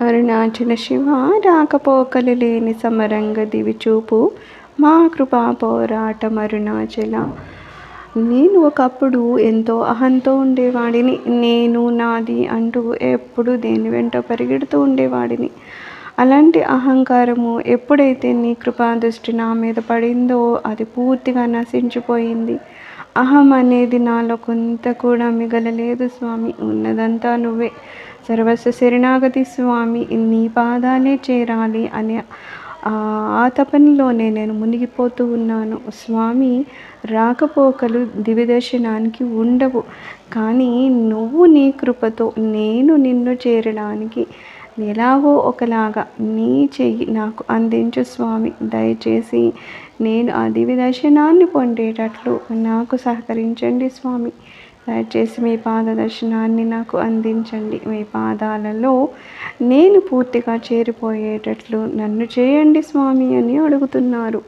అరుణాచల శివ రాకపోకలు లేని సమరంగ దివి చూపు మా కృపా పోరాటం అరుణాచల నేను ఒకప్పుడు ఎంతో అహంతో ఉండేవాడిని. నేను నాది అంటూ ఎప్పుడు దేని వెంట పరిగెడుతూ ఉండేవాడిని. అలాంటి అహంకారము ఎప్పుడైతే నీ కృపా దృష్టి నా మీద పడిందో అది పూర్తిగా నశించిపోయింది. అహం అనేది నాలో కొంత కూడా మిగలలేదు స్వామి. ఉన్నదంతా నువ్వే. సర్వస్వ శరణాగతి స్వామి. నీ పాదాలే చేరాలి అనే ఆ తపనలోనే నేను మునిగిపోతూ ఉన్నాను. స్వామి రాకపోకలు దివ్యదర్శనానికి ఉండవు. కానీ నువ్వు నీ కృపతో నేను నిన్ను చేరడానికి ఎలాగో ఒకలాగా నీ చెయ్యి నాకు అందించు స్వామి. దయచేసి నేను ఆ దివి దర్శనాన్ని పొందేటట్లు నాకు సహకరించండి స్వామి. దయచేసి మీ పాద దర్శనాన్ని నాకు అందించండి. మీ పాదాలలో నేను పూర్తిగా చేరిపోయేటట్లు నన్ను చేయండి స్వామి అని అడుగుతున్నారు.